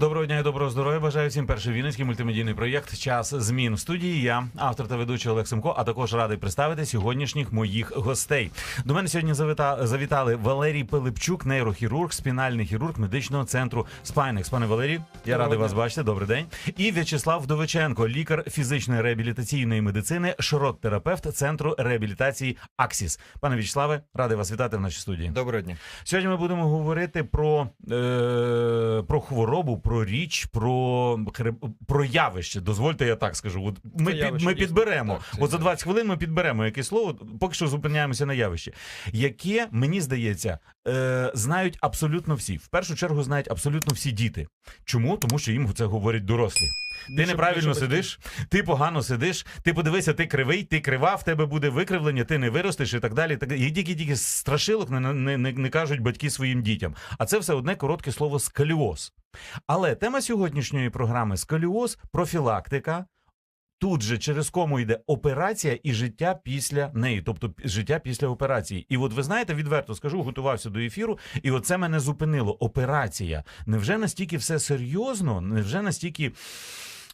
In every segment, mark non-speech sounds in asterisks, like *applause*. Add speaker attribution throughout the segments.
Speaker 1: Доброго дня і доброго здоров'я. Бажаю всім перший вінницький мультимедійний проєкт Час змін в студії. Я автор та ведучий Олег Семко, а також радий представити сьогоднішніх моїх гостей. До мене сьогодні завіта... завітали Валерій Пилипчук, нейрохірург, спінальний хірург медичного центру Спайнекс. Пане Валерій, я
Speaker 2: Доброго
Speaker 1: радий
Speaker 2: дня.
Speaker 1: вас бачити. Добрий день. І В'ячеслав Вдовиченко, лікар фізичної реабілітаційної медицини, широт-терапевт центру реабілітації Аксіс. Пане В'ячеславе, радий вас вітати в нашій студії.
Speaker 2: Доброго дня.
Speaker 1: Сьогодні ми будемо говорити про, е, про хворобу, про річ, про, про явище. Дозвольте, я так скажу. От ми, під, ми підберемо.
Speaker 2: Так,
Speaker 1: От за
Speaker 2: так.
Speaker 1: 20 хвилин ми підберемо якесь слово. Поки що зупиняємося на явищі, яке, мені здається, е, знають абсолютно всі. В першу чергу знають абсолютно всі діти. Чому? Тому що їм це говорять дорослі. Ти
Speaker 2: Більше-
Speaker 1: неправильно
Speaker 2: більше
Speaker 1: сидиш, ти погано сидиш, ти подивися, ти кривий, ти крива, в тебе буде викривлення, ти не виростеш і так далі. і тільки тільки страшилок не, не, не, не кажуть батьки своїм дітям. А це все одне коротке слово сколіоз. Але тема сьогоднішньої програми сколіоз, профілактика. Тут же через кому йде операція і життя після неї, тобто життя після операції. І от ви знаєте, відверто скажу, готувався до ефіру, і от це мене зупинило. Операція. Невже настільки все серйозно? Невже настільки.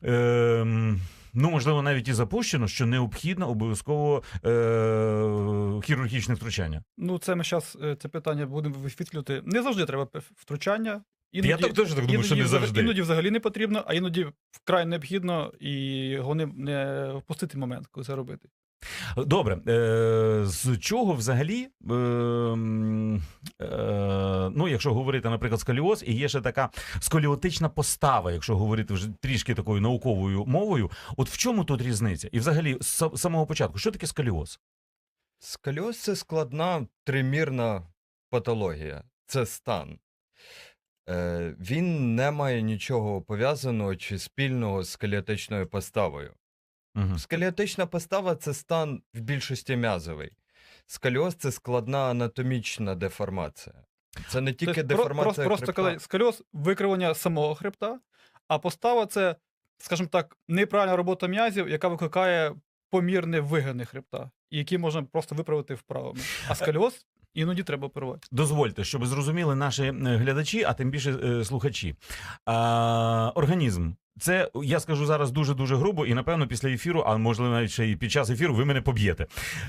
Speaker 1: Ем... Ну, можливо, навіть і запущено, що необхідно обов'язково е- хірургічне втручання.
Speaker 3: Ну, це ми зараз це питання будемо висвітлювати. Не завжди треба втручання. Іноді,
Speaker 1: Я так теж так думаю, що не завжди.
Speaker 3: Іноді взагалі не потрібно, а іноді вкрай необхідно і його не, не впустити момент, коли це робити.
Speaker 1: Добре, е, з чого взагалі, е, е, ну, якщо говорити, наприклад, сколіоз, і є ще така сколіотична постава, якщо говорити вже трішки такою науковою мовою, от в чому тут різниця? І взагалі, з самого початку, що таке сколіоз?
Speaker 2: Сколіоз – це складна тримірна патологія. Це стан. Е, він не має нічого пов'язаного чи спільного з скелетичною поставою.
Speaker 1: Угу.
Speaker 2: Скелетична постава це стан в більшості м'язовий. Сколіоз – це складна анатомічна деформація. Це не тільки
Speaker 3: Тобто,
Speaker 2: деформація
Speaker 3: просто, просто
Speaker 2: хребта.
Speaker 3: коли сколіоз викривлення самого хребта, а постава це, скажімо так, неправильна робота м'язів, яка викликає помірне вигини хребта, які можна просто виправити вправами. А сколіоз іноді треба оперувати.
Speaker 1: Дозвольте, щоб зрозуміли наші е, глядачі, а тим більше е, слухачі. А, організм. Це я скажу зараз дуже дуже грубо, і напевно після ефіру, а можливо навіть ще і під час ефіру, ви мене поб'єте.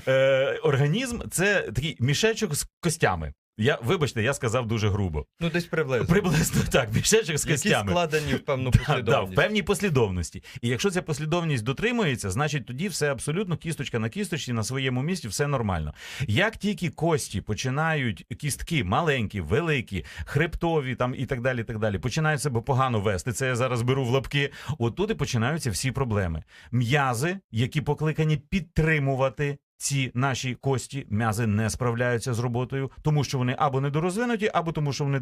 Speaker 1: Е, організм це такий мішечок з костями. Я вибачте, я сказав дуже грубо.
Speaker 2: Ну, десь приблизно.
Speaker 1: Приблизно *laughs* так, мішечок з
Speaker 2: Які складені в певну *laughs*
Speaker 1: Да, да, в певній послідовності. І якщо ця послідовність дотримується, значить тоді все абсолютно кісточка на кісточці на своєму місці, все нормально. Як тільки кості починають кістки маленькі, великі, хребтові там і так далі, і так далі, починають себе погано вести. Це я зараз беру в лапки. От тут і починаються всі проблеми. М'язи, які покликані підтримувати. Ці наші кості м'язи не справляються з роботою, тому що вони або недорозвинуті, або тому, що вони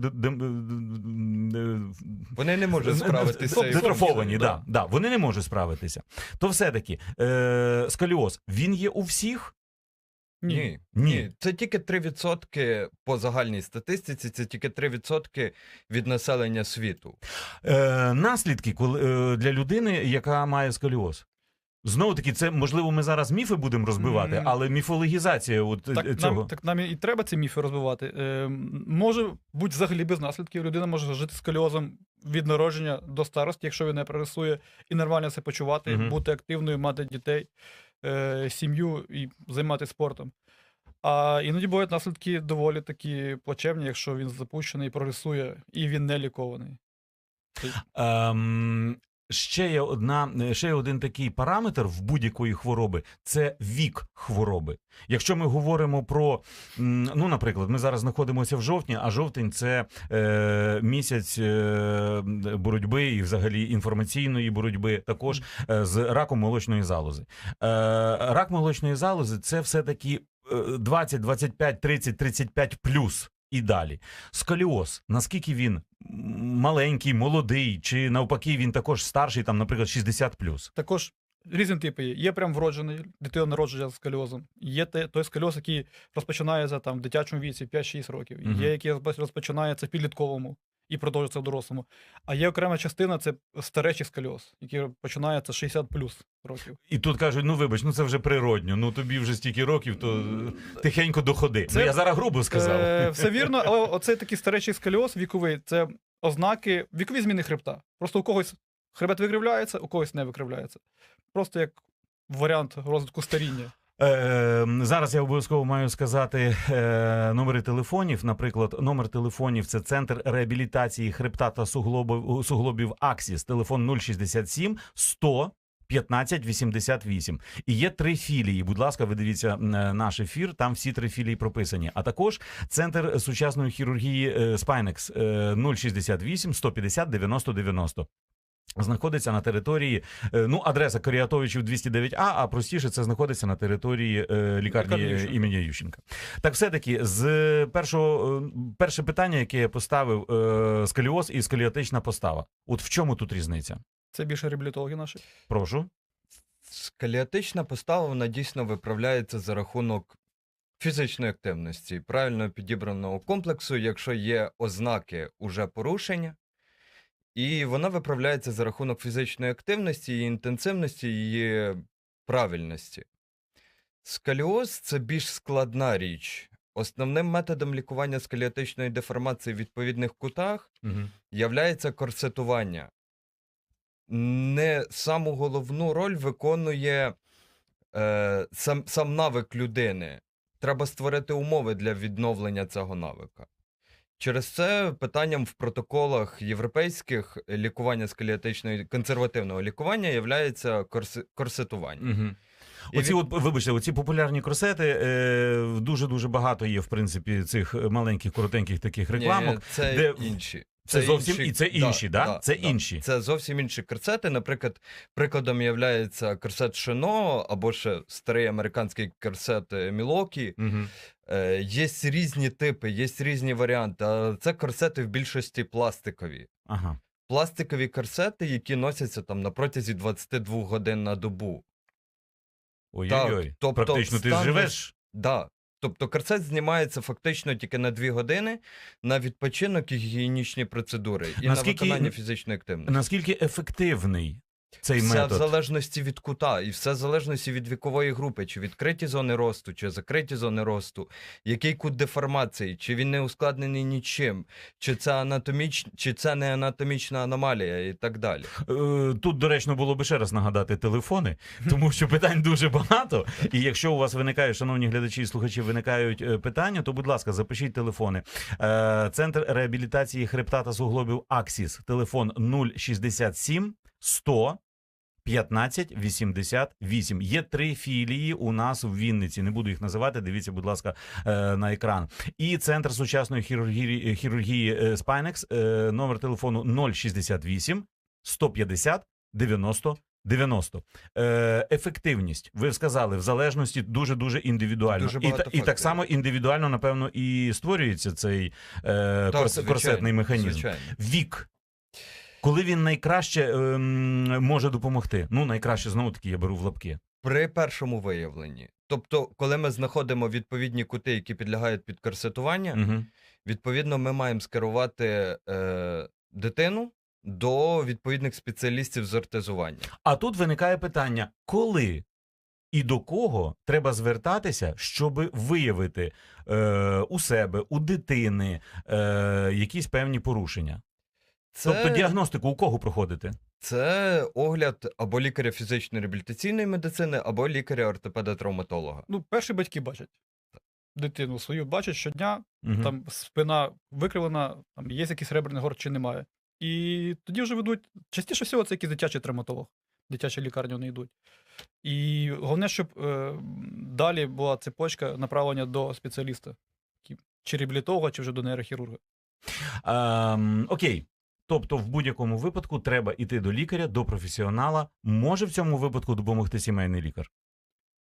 Speaker 2: Вони не можуть справитися. функцією,
Speaker 1: да, да, вони не можуть справитися. То все-таки е, сколіоз, він є у всіх?
Speaker 3: Ні.
Speaker 2: Ні,
Speaker 1: Ні.
Speaker 2: ні. Це тільки 3% по загальній статистиці, це тільки 3% від населення світу.
Speaker 1: Е, наслідки коли, е, для людини, яка має сколіоз. Знову таки, це можливо, ми зараз міфи будемо розбивати, але міфологізація от,
Speaker 3: Так,
Speaker 1: е, цього.
Speaker 3: нам, так нам і треба ці міфи розбивати. Е, може бути взагалі без наслідків. Людина може жити з сколіозом від народження до старості, якщо він не прогресує, і нормально себе почувати,
Speaker 1: Мгм.
Speaker 3: бути активною, мати дітей, е, сім'ю і займатися спортом. А іноді бувають наслідки доволі такі плачевні, якщо він запущений, прогресує, і він не лікований.
Speaker 1: Ем, ще є одна, ще є один такий параметр в будь-якої хвороби це вік хвороби. Якщо ми говоримо про, ну, наприклад, ми зараз знаходимося в жовтні, а жовтень це е, місяць е, боротьби і взагалі інформаційної боротьби, також е, з раком молочної залози. Е, рак молочної залози це все-таки е, 20, 25, 30, 35 плюс. І далі. Сколіоз, наскільки він маленький, молодий, чи навпаки, він також старший, там, наприклад, 60 плюс.
Speaker 3: Також різні типи є. Є прям вроджений, дитина народження з сколіозом. Є той сколіоз, який розпочинається там в дитячому віці 5-6 років. Є, який розпочинається в підлітковому і продовжується в дорослому. А є окрема частина це старечий сколіоз, який починається 60 плюс років.
Speaker 1: І тут кажуть: ну вибач, ну це вже природньо. Ну тобі вже стільки років, то е, тихенько доходи.
Speaker 3: Це-
Speaker 1: ну я зараз грубо сказав.
Speaker 3: Е, все вірно, але оцей такий старечий сколіоз віковий, це ознаки вікові зміни хребта. Просто у когось хребет викривляється, у когось не викривляється. Просто як варіант розвитку старіння.
Speaker 1: Е, зараз я обов'язково маю сказати е, номери телефонів. Наприклад, номер телефонів це центр реабілітації хребта та суглобів, суглобів Аксіс. Телефон 067 100 15 88. І є три філії. Будь ласка, ви дивіться е, наш ефір. Там всі три філії прописані. А також центр сучасної хірургії е, 068 150 90 90. Знаходиться на території, е, ну, адреса Коріатовичів 209А, а простіше це знаходиться на території е, лікарні імені Ющенка. Так, все-таки, з першого е, перше питання, яке я поставив, е, сколіоз і сколіотична постава. От в чому тут різниця?
Speaker 3: Це більше реабілітологи наші.
Speaker 1: Прошу.
Speaker 2: Скелетична постава вона дійсно виправляється за рахунок фізичної активності, правильно підібраного комплексу, якщо є ознаки уже порушення, і вона виправляється за рахунок фізичної активності, її інтенсивності, її правильності. Скаліоз це більш складна річ. Основним методом лікування скелетичної деформації в відповідних кутах
Speaker 1: Угу.
Speaker 2: являється корсетування. Не саму головну роль виконує е, сам, сам навик людини. Треба створити умови для відновлення цього навика. Через це питанням в протоколах європейських лікування скелетичної консервативного лікування є корсетування.
Speaker 1: Угу. Оці, от, вибачте, оці популярні корсети, е, дуже дуже багато є, в принципі, цих маленьких, коротеньких таких рекламок.
Speaker 2: Ні, це
Speaker 1: де-
Speaker 2: інші.
Speaker 1: Це зовсім і це інші, да? Це інші.
Speaker 2: Це зовсім інші корсети. Наприклад, прикладом є корсет Шино або ще старий американський корсет е, Мілокі.
Speaker 1: Угу.
Speaker 2: Е, є різні типи, є різні варіанти. Це корсети в більшості пластикові.
Speaker 1: Ага.
Speaker 2: Пластикові корсети, які носяться там на протязі 22 годин на добу.
Speaker 1: Ой-ой-ой.
Speaker 2: Так, тобто
Speaker 1: Практично ти живеш.
Speaker 2: Да. Тобто корсет знімається фактично тільки на 2 години на відпочинок і гігієнічні процедури, і
Speaker 1: Наскільки-
Speaker 2: на виконання фізичної активності.
Speaker 1: Наскільки ефективний цей
Speaker 2: все
Speaker 1: метод?
Speaker 2: в залежності від кута, і все в залежності від вікової групи, чи відкриті зони росту, чи закриті зони росту, який кут деформації, чи він не ускладнений нічим, чи це анатоміч... чи це не анатомічна аномалія, і так далі.
Speaker 1: Е, Тут доречно було би ще раз нагадати телефони, тому що питань дуже багато. І якщо у вас виникають, шановні глядачі і слухачі, виникають е, питання, то будь ласка, запишіть телефони. Е, Центр реабілітації хребта та суглобів Аксіс. Телефон 067 100 15 88. Є три філії у нас в Вінниці. Не буду їх називати. Дивіться, будь ласка, е, на екран. І центр сучасної хірургії, хірургії Spinex. е, Номер телефону 068 150 90 90. Е, ефективність, ви сказали, в залежності дуже дуже індивідуально.
Speaker 2: Дуже
Speaker 1: і, і так само індивідуально, напевно, і створюється цей е,
Speaker 2: звичайно,
Speaker 1: корсетний механізм.
Speaker 2: Звичайно.
Speaker 1: Вік. Коли він найкраще ем, може допомогти? Ну, найкраще знову таки я беру в лапки.
Speaker 2: При першому виявленні. Тобто, коли ми знаходимо відповідні кути, які підлягають під корсетування,
Speaker 1: Угу.
Speaker 2: відповідно, ми маємо скерувати е, дитину до відповідних спеціалістів з ортезування.
Speaker 1: А тут виникає питання: коли і до кого треба звертатися, щоб виявити е, у себе, у дитини е, якісь певні порушення?
Speaker 2: Це,
Speaker 1: Тобто діагностику у кого проходити?
Speaker 2: це огляд або лікаря фізичної реабілітаційної медицини, або лікаря ортопеда-травматолога.
Speaker 3: Ну, перші батьки бачать. Дитину свою бачать щодня,
Speaker 1: Мгм.
Speaker 3: там спина викривлена, там є якийсь реберний горд чи немає. І тоді вже ведуть. Частіше всього, це якийсь дитячий травматолог, дитяча лікарня вони йдуть. І головне, щоб е, далі була цепочка направлення до спеціаліста, чи реабілітолога, чи вже до нейрохірурга.
Speaker 1: Ем, окей. Тобто, в будь-якому випадку треба йти до лікаря, до професіонала. Може в цьому випадку допомогти сімейний лікар.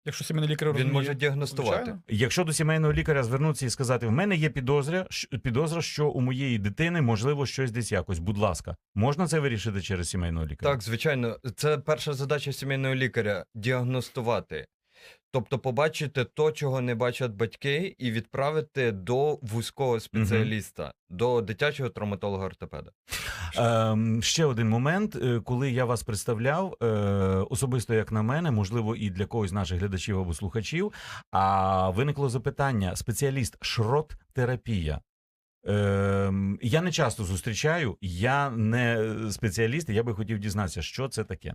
Speaker 3: Якщо сімейний лікар
Speaker 2: Він може діагностувати.
Speaker 3: звичайно.
Speaker 1: Якщо до сімейного лікаря звернутися і сказати: в мене є підозра, щ- підозра, що у моєї дитини можливо щось десь якось. Будь ласка, можна це вирішити через сімейного лікаря?
Speaker 2: Так, звичайно, це перша задача сімейного лікаря діагностувати. Тобто побачити то, чого не бачать батьки, і відправити до вузького спеціаліста, до дитячого травматолога ортопеда.
Speaker 1: Ем, ще один момент, Е, коли я вас представляв, е, особисто як на мене, можливо, і для когось з наших глядачів або слухачів. А виникло запитання: спеціаліст шрот-терапія. Ем, я не часто зустрічаю, я не спеціаліст, і я би хотів дізнатися, що це таке.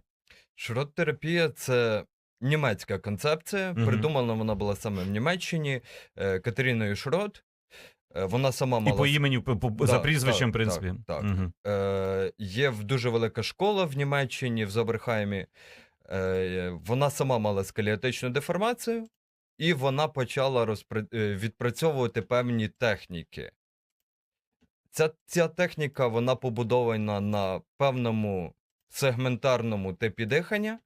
Speaker 2: Шрот-терапія це німецька концепція.
Speaker 1: Мгм.
Speaker 2: Придумана вона була саме в Німеччині е, Катериною Шрот. Е, Вона сама мала...
Speaker 1: І по імені, по, по-
Speaker 2: Да,
Speaker 1: за прізвищем, в принципі.
Speaker 2: так, так.
Speaker 1: Мгм.
Speaker 2: Е, є дуже велика школа в Німеччині, в Зоберхаймі. Е, вона сама мала скеліотичну деформацію, і вона почала розпри... е, відпрацьовувати певні техніки. Ця, ця техніка вона побудована на певному сегментарному типі дихання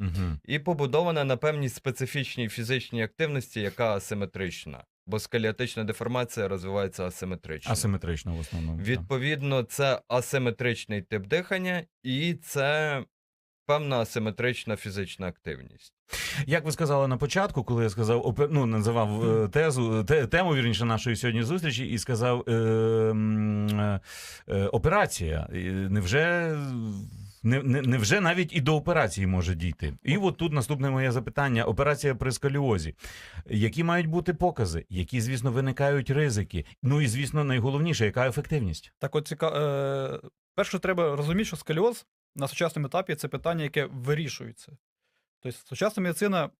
Speaker 1: Мгм.
Speaker 2: і побудована на певній специфічній фізичній активності, яка асиметрична. Бо скеліотична деформація розвивається асиметрично.
Speaker 1: Асиметрично в основному.
Speaker 2: Відповідно, це асиметричний тип дихання, і це певна асиметрична фізична активність.
Speaker 1: Як ви сказали на початку, коли я сказав, ну, називав е, тезу, те, тему вірніше нашої сьогодні зустрічі, і сказав е, е, е, операція. Невже, не, не, невже навіть і до операції може дійти? І от тут наступне моє запитання: операція при сколіозі. Які мають бути покази? Які, звісно, виникають ризики? Ну і звісно, найголовніше, яка ефективність?
Speaker 3: Так от цікаво. Е, перше, треба розуміти, що сколіоз на сучасному етапі це питання, яке вирішується. Тобто, сучасна медицина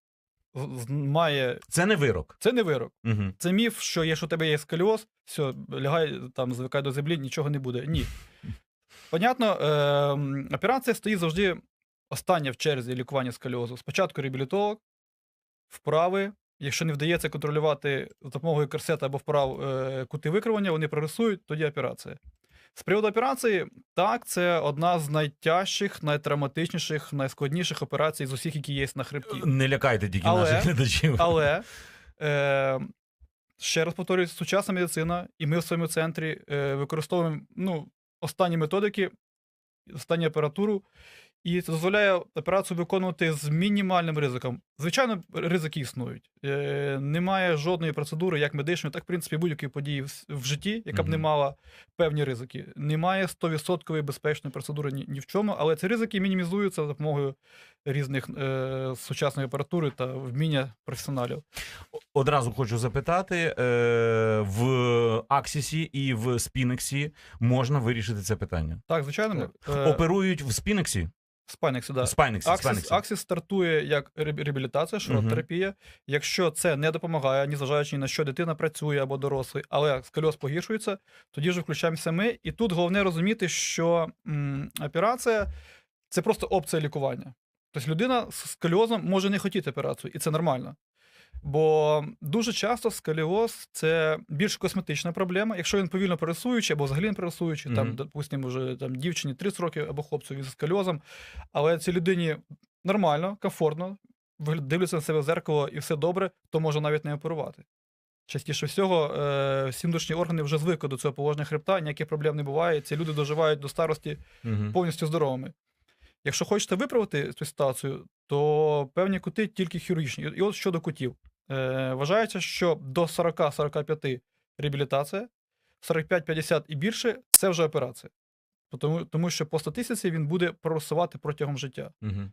Speaker 3: має.
Speaker 1: Це не вирок.
Speaker 3: Це не вирок.
Speaker 1: Угу.
Speaker 3: Це міф, що якщо у тебе є сколіоз, все, лягай там, звикай до землі, нічого не буде. Ні. Понятно, е, операція стоїть завжди остання в черзі лікування сколіозу. Спочатку реабілітолог, вправи. Якщо не вдається контролювати за допомогою корсета або вправ е, кути викривлення, вони прогресують, тоді операція. З приводу операції, так, це одна з найтяжчих, найтравматичніших, найскладніших операцій з усіх, які є на хребті.
Speaker 1: Не лякайте тільки
Speaker 3: Але-
Speaker 1: наших глядачів.
Speaker 3: Але *laughs* е, ще раз повторюю, сучасна медицина, і ми в своєму центрі е, використовуємо ну, останні методики, останню апаратуру, і це дозволяє операцію виконувати з мінімальним ризиком. Звичайно, ризики існують. Е, немає жодної процедури, як медичної, так, в принципі, будь-якої події в, в житті, яка б не мала певні ризики. Немає 100% безпечної процедури ні, ні в чому, але ці ризики мінімізуються за допомогою різних е, сучасної апаратури та вміння професіоналів.
Speaker 1: Одразу хочу запитати: е, в Аксісі і в Спінексі можна вирішити це питання.
Speaker 3: Так, звичайно, ми, е,
Speaker 1: Оперують в Спінексі?
Speaker 3: Спайнексі, да.
Speaker 1: Спайнексі,
Speaker 3: Аксіс,
Speaker 1: Спайнексі.
Speaker 3: Аксіс стартує як ре- реабілітація, шрот-терапія. Якщо це не допомагає, ні зважаючи ні на що дитина працює або дорослий, але сколіоз погіршується, тоді вже включаємося ми. І тут головне розуміти, що м, операція це просто опція лікування. Тобто людина з сколіозом може не хотіти операцію, і це нормально. Бо дуже часто сколіоз це більш косметична проблема. Якщо він повільно пересуючий або взагалі не пересуючий, там, допустимо, вже там дівчині 30 років або хлопцю зі сколіозом, але цій людині нормально, комфортно, дивляться на себе в зеркало і все добре, то може навіть не оперувати. Частіше всього, е, всі внутрішні органи вже звикли до цього положення хребта, ніяких проблем не буває. Ці люди доживають до старості
Speaker 1: Мгм.
Speaker 3: повністю здоровими. Якщо хочете виправити цю ситуацію, то певні кути тільки хірургічні. І от щодо кутів. Е, вважається, що до 40-45 реабілітація, 45-50 і більше це вже операція. Тому, тому що по статистиці він буде проросувати протягом життя.
Speaker 1: Мгм.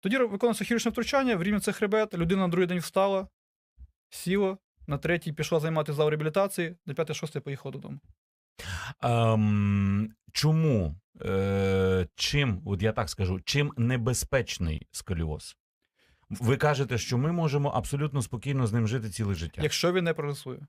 Speaker 3: Тоді виконується хірургічне втручання, врівнюється хребет, людина на другий день встала, сіла, на третій пішла займатися зал реабілітації, на п'ятий-шостий поїхала додому.
Speaker 1: Ем, чому? Е, чим, от я так скажу, чим небезпечний сколіоз? Ви кажете, що ми можемо абсолютно спокійно з ним жити ціле життя.
Speaker 3: Якщо він не прогресує.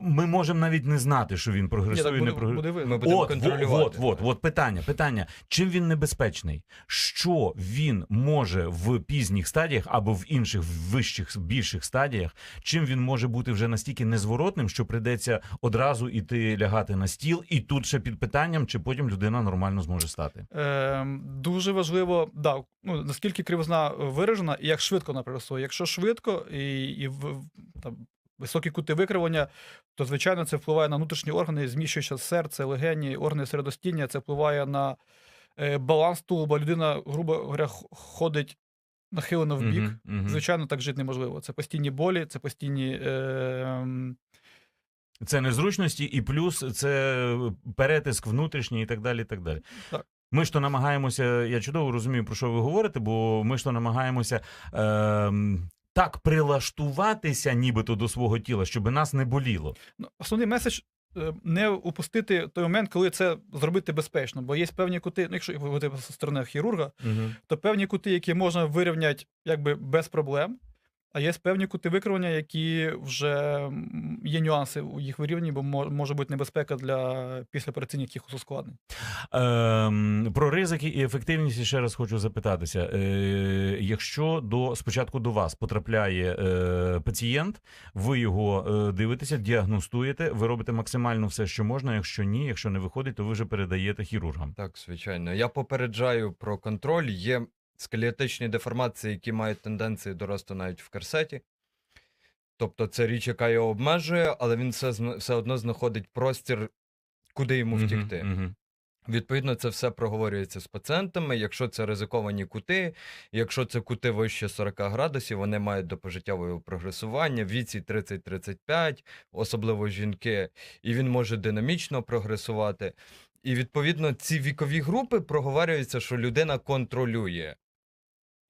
Speaker 1: Ми можемо навіть не знати, що він
Speaker 3: Ні, так
Speaker 1: не
Speaker 3: буде,
Speaker 1: прогресує.
Speaker 3: буде видно.
Speaker 2: Ми будемо
Speaker 1: От,
Speaker 2: контролювати.
Speaker 1: от, от, от питання, питання. Чим він небезпечний? Що він може в пізніх стадіях або в інших вищих, більших стадіях, чим він може бути вже настільки незворотним, що прийдеться одразу іти лягати на стіл, і тут ще під питанням, чи потім людина нормально зможе стати.
Speaker 3: Ем, дуже важливо, да, ну, наскільки кривизна виражена і як швидко вона прогресує. Якщо швидко і, і в- там, високі кути викривлення, то звичайно це впливає на внутрішні органи, зміщуючи серце, легені, органи середостіння, це впливає на е, баланс тулуба. Людина, грубо говоря, ходить нахилено в бік.
Speaker 1: Мгм, мгм.
Speaker 3: Звичайно, так жити неможливо. Це постійні болі, це постійні. Е,
Speaker 1: Це незручності, і плюс це перетиск внутрішній і так далі. І так далі.
Speaker 3: Так.
Speaker 1: Ми ж то намагаємося, я чудово розумію, про що ви говорите, бо ми ж то намагаємося ем, так прилаштуватися, нібито до свого тіла, щоб нас не боліло.
Speaker 3: Ну, Основний меседж е, не упустити той момент, коли це зробити безпечно. Бо є певні кути, ну, якщо говорити зі сторони хірурга, то певні кути, які можна вирівняти якби без проблем. А є певні кути викривлення, які вже є нюанси у їх вирівнянні, бо може бути небезпека для післяопераційних якихось ускладнень.
Speaker 1: Ем, про ризики і ефективність ще раз хочу запитатися. Е, якщо до спочатку до вас потрапляє е, пацієнт, ви його е, дивитеся, діагностуєте, ви робите максимально все, що можна. Якщо ні, якщо не виходить, то ви вже передаєте хірургам.
Speaker 2: Так, звичайно. Я попереджаю про контроль. Є скелетичні деформації, які мають тенденції до росту навіть в корсеті. Тобто це річ, яка його обмежує, але він все, все одно знаходить простір, куди йому втікти.
Speaker 1: Мгм, мгм.
Speaker 2: Відповідно, це все проговорюється з пацієнтами. Якщо це ризиковані кути, якщо це кути вище 40 градусів, вони мають до пожиттєвого прогресування віці 30-35, особливо жінки, і він може динамічно прогресувати. І відповідно ці вікові групи проговорюються, що людина контролює.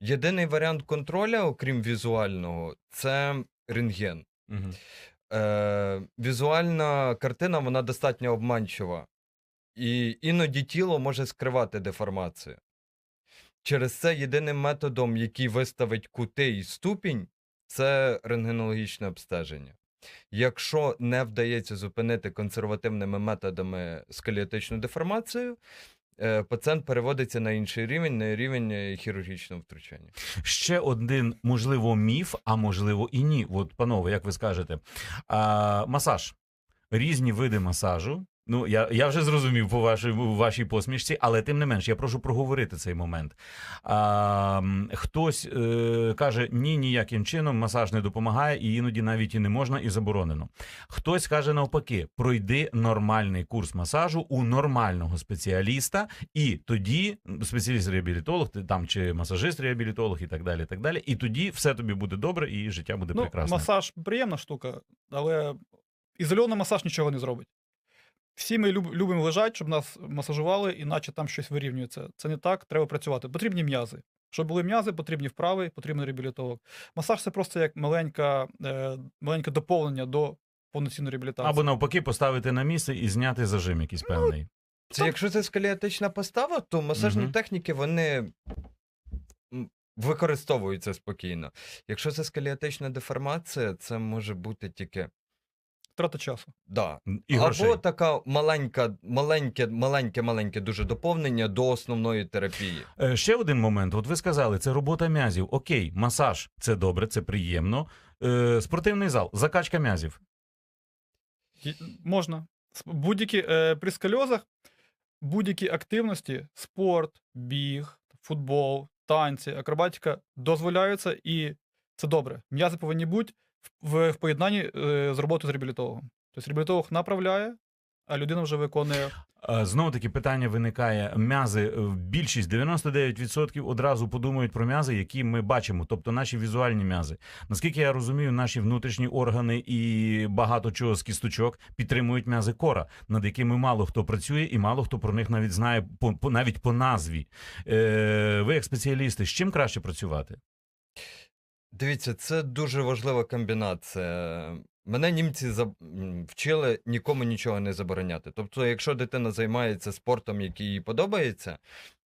Speaker 2: Єдиний варіант контроля, окрім візуального, це рентген.
Speaker 1: Мгм.
Speaker 2: Е, візуальна картина вона достатньо обманчива. І іноді тіло може скривати деформацію. Через це єдиним методом, який виставить кути і ступінь, це рентгенологічне обстеження. Якщо не вдається зупинити консервативними методами скелетичну деформацію, пацієнт переводиться на інший рівень, на рівень е, хірургічного втручання.
Speaker 1: Ще один, можливо, міф, а можливо і ні. От, панове, як ви скажете, а, масаж. Різні види масажу. Ну, я, я вже зрозумів по вашій, вашій посмішці, але тим не менш, я прошу проговорити цей момент. А, хтось е, каже, ні, ніяким чином масаж не допомагає, і іноді навіть і не можна, і заборонено. Хтось каже навпаки, пройди нормальний курс масажу у нормального спеціаліста, і тоді спеціаліст-реабілітолог, там чи масажист-реабілітолог, і так далі. І так далі. І тоді все тобі буде добре, і життя буде
Speaker 3: Ну,
Speaker 1: прекрасне.
Speaker 3: масаж приємна штука, але ізольований масаж нічого не зробить. Всі ми люб- любимо лежати, щоб нас масажували, іначе там щось вирівнюється. Це не так, треба працювати. Потрібні м'язи. Щоб були м'язи, потрібні вправи, потрібен реабілітолог. Масаж це просто як маленька, е, маленьке доповнення до повноцінної реабілітації.
Speaker 1: Або навпаки, поставити на місце і зняти зажим якийсь певний.
Speaker 2: Це якщо це скелетична постава, то масажні
Speaker 1: Мгм.
Speaker 2: техніки вони використовуються спокійно. Якщо це скелетична деформація, це може бути тільки.
Speaker 3: Втрата часу.
Speaker 2: Да.
Speaker 1: І грошей.
Speaker 2: Або така маленька, маленьке, маленьке, маленьке дуже доповнення до основної терапії.
Speaker 1: Е, Ще один момент. От ви сказали, це робота м'язів. Окей, масаж це добре, це приємно. Е, спортивний зал, закачка м'язів.
Speaker 3: Можна. Будь-які е, при скольозах, будь-які активності, спорт, біг, футбол, танці, акробатика дозволяються, і це добре. М'язи повинні бути в, поєднанні е, з роботою з реабілітологом. Тобто реабілітолог направляє, а людина вже виконує.
Speaker 1: Знову таки питання виникає: м'язи е, більшість 99% одразу подумають про м'язи, які ми бачимо, тобто наші візуальні м'язи. Наскільки я розумію, наші внутрішні органи і багато чого з кісточок підтримують м'язи кора, над якими мало хто працює, і мало хто про них навіть знає по навіть по назві. Е, ви, як спеціалісти, з чим краще працювати?
Speaker 2: Дивіться, це дуже важлива комбінація. Мене німці за- вчили нікому нічого не забороняти. Тобто, якщо дитина займається спортом, який їй подобається,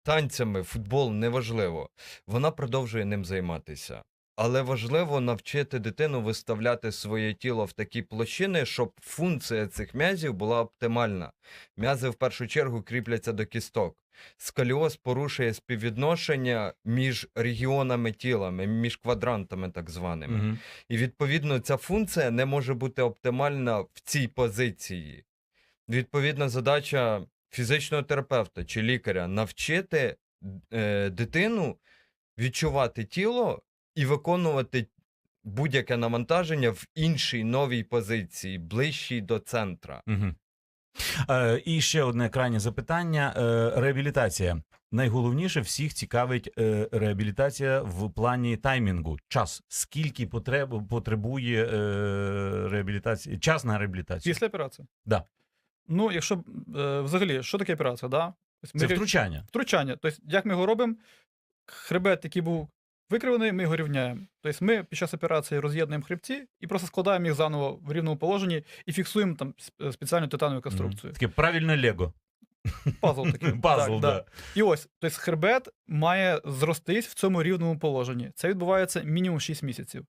Speaker 2: танцями, футбол неважливо, вона продовжує ним займатися. Але важливо навчити дитину виставляти своє тіло в такі площини, щоб функція цих м'язів була оптимальна. М'язи в першу чергу кріпляться до кісток. Сколіоз порушує співвідношення між регіонами тіла, між квадрантами так званими.
Speaker 1: Мгм.
Speaker 2: І відповідно ця функція не може бути оптимальна в цій позиції. Відповідна задача фізичного терапевта чи лікаря навчити е, дитину відчувати тіло і виконувати будь-яке навантаження в іншій новій позиції, ближчій до центра.
Speaker 1: Угу. Е, і ще одне крайнє запитання: е, реабілітація. Найголовніше всіх цікавить е, реабілітація в плані таймінгу. Час. Скільки потреб, потребує е, реабілітації? Час на реабілітацію?
Speaker 3: Після операції.
Speaker 1: Да.
Speaker 3: Ну, якщо е, взагалі, що таке операція? Да? Тобто
Speaker 1: Це
Speaker 3: ми-
Speaker 1: втручання.
Speaker 3: втручання. Тобто, як ми його робимо? Хребет, який був викривлений, ми його рівняємо. Тобто ми під час операції роз'єднуємо хребці і просто складаємо їх заново в рівному положенні і фіксуємо там спеціальну титанову конструкцію.
Speaker 1: Таке правильне Лего.
Speaker 3: Пазл такий. *laughs*
Speaker 1: Пазл,
Speaker 3: Так,
Speaker 1: да.
Speaker 3: І ось, тобто хребет має зростись в цьому рівному положенні. Це відбувається мінімум 6 місяців.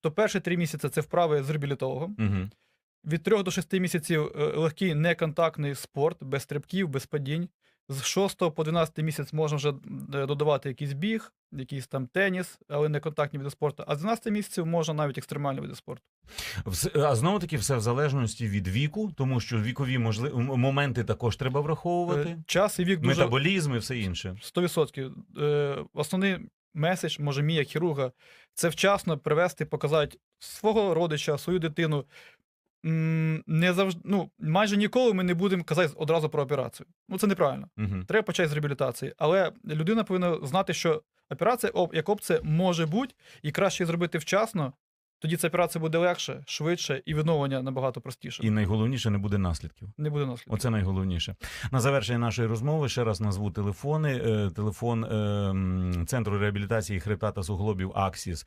Speaker 3: То перші 3 місяці це вправи з реабілітологом.
Speaker 1: Угу.
Speaker 3: Від 3 до 6 місяців е, легкий неконтактний спорт, без стрибків, без падінь. З 6 по 12 місяць можна вже е, додавати якийсь біг, якийсь там теніс, але не контактні види спорту. А з 12 місяців можна навіть екстремальні види спорту.
Speaker 1: Вс- А знову таки, все в залежності від віку, тому що вікові можли... моменти також треба враховувати.
Speaker 3: Е, Час і вік дуже
Speaker 1: Метаболізм і все інше.
Speaker 3: 100%. Е, Основний меседж, може, мій як хірурга, це вчасно привести, показати свого родича, свою дитину. Не завжди, ну, майже ніколи ми не будемо казати одразу про операцію. Ну, це неправильно.
Speaker 1: Угу.
Speaker 3: Треба почати з реабілітації. Але людина повинна знати, що операція оп- як опція може бути, і краще зробити вчасно. Тоді ця операція буде легше, швидше і відновлення набагато простіше.
Speaker 1: І найголовніше не буде наслідків.
Speaker 3: Не буде наслідків.
Speaker 1: Оце найголовніше. На завершення нашої розмови ще раз назву телефони. Е, Телефон е, Центру реабілітації хребта та суглобів Аксіс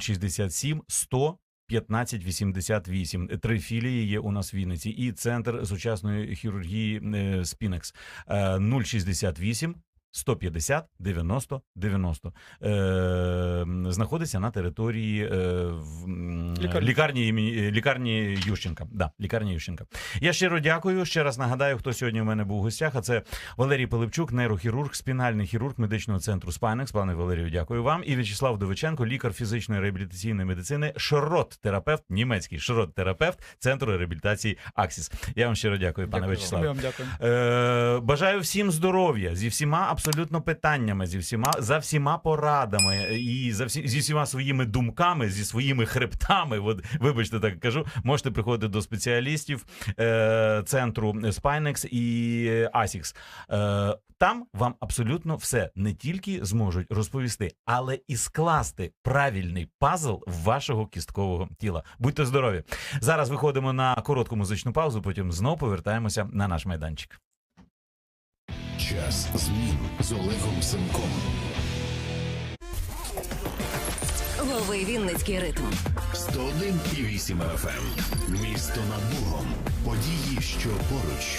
Speaker 1: 067 100 1588. Три філії є у нас в Вінниці. І центр сучасної хірургії е, Спінекс Е, 068 150 90 90. Е, знаходиться на території е, в,
Speaker 3: Лікарні.
Speaker 1: лікарні, імені- е, лікарні Ющенка. Да, лікарні Ющенка. Я щиро дякую. Ще раз нагадаю, хто сьогодні у мене був у гостях. А це Валерій Пилипчук, нейрохірург, спінальний хірург медичного центру Спайнекс. Пане Валерію, дякую вам. І В'ячеслав Довиченко, лікар фізичної реабілітаційної медицини, шрот-терапевт, німецький шрот-терапевт центру реабілітації Аксіс. Я вам щиро дякую, пане
Speaker 2: Дякую вам.
Speaker 1: В'ячеславе.
Speaker 3: Ми вам дякуємо.
Speaker 1: Е, бажаю всім здоров'я зі всіма абсолютно питаннями, зі всіма за всіма порадами і за всі зі всіма своїми думками, зі своїми хребтами. От, вибачте, так кажу. Можете приходити до спеціалістів е, центру Spinex і ASICS. Е, там вам абсолютно все не тільки зможуть розповісти, але і скласти правильний пазл вашого кісткового тіла. Будьте здорові! Зараз виходимо на коротку музичну паузу, потім знову повертаємося на наш майданчик.
Speaker 4: Час змін з Олегом Сенком.
Speaker 5: Лови Вінницький ритм.
Speaker 4: 101,8 FM. Місто над Богом. Події, що поруч.